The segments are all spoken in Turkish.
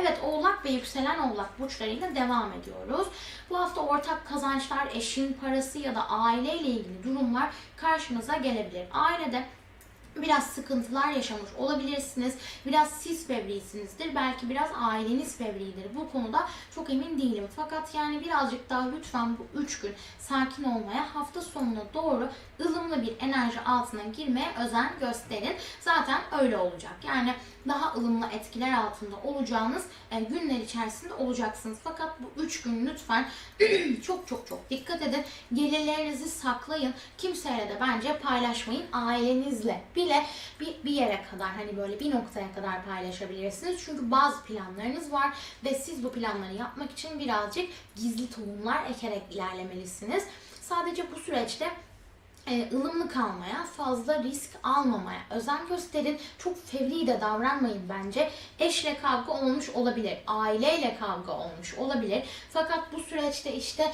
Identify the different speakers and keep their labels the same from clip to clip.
Speaker 1: Evet oğlak ve yükselen oğlak burçlarıyla devam ediyoruz. Bu hafta ortak kazançlar, eşin parası ya da aileyle ilgili durumlar karşınıza gelebilir. Ailede biraz sıkıntılar yaşamış olabilirsiniz. Biraz siz fevrisinizdir. Belki biraz aileniz fevridir. Bu konuda çok emin değilim. Fakat yani birazcık daha lütfen bu 3 gün sakin olmaya, hafta sonuna doğru ılımlı bir enerji altına girmeye özen gösterin. Zaten öyle olacak. Yani daha ılımlı etkiler altında olacağınız e, günler içerisinde olacaksınız. Fakat bu 3 gün lütfen çok çok çok dikkat edin. Gelirlerinizi saklayın. Kimseyle de bence paylaşmayın. Ailenizle bile bir, bir yere kadar hani böyle bir noktaya kadar paylaşabilirsiniz. Çünkü bazı planlarınız var ve siz bu planları yapmak için birazcık gizli tohumlar ekerek ilerlemelisiniz. Sadece bu süreçte e, ılımlı kalmaya, fazla risk almamaya özen gösterin. Çok fevri de davranmayın bence. Eşle kavga olmuş olabilir, aileyle kavga olmuş olabilir. Fakat bu süreçte işte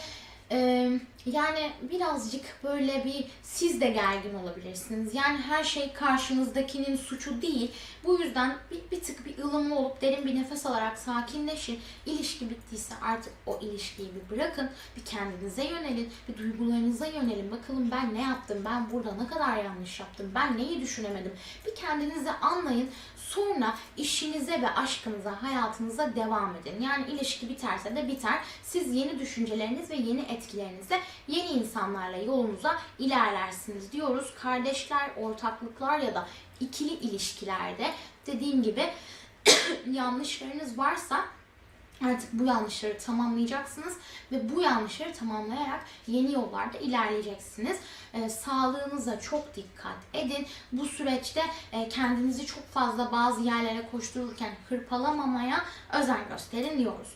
Speaker 1: yani birazcık böyle bir siz de gergin olabilirsiniz. Yani her şey karşınızdakinin suçu değil. Bu yüzden bir, bir tık bir ılımlı olup derin bir nefes alarak sakinleşin. İlişki bittiyse artık o ilişkiyi bir bırakın. Bir kendinize yönelin. Bir duygularınıza yönelin. Bakalım ben ne yaptım? Ben burada ne kadar yanlış yaptım? Ben neyi düşünemedim? Bir kendinizi anlayın. Sonra işinize ve aşkınıza, hayatınıza devam edin. Yani ilişki biterse de biter. Siz yeni düşünceleriniz ve yeni etkilerinizle yeni insanlarla yolunuza ilerlersiniz diyoruz. Kardeşler, ortaklıklar ya da ikili ilişkilerde dediğim gibi yanlışlarınız varsa artık bu yanlışları tamamlayacaksınız ve bu yanlışları tamamlayarak yeni yollarda ilerleyeceksiniz. Ee, sağlığınıza çok dikkat edin. Bu süreçte e, kendinizi çok fazla bazı yerlere koştururken hırpalamamaya özen gösterin diyoruz.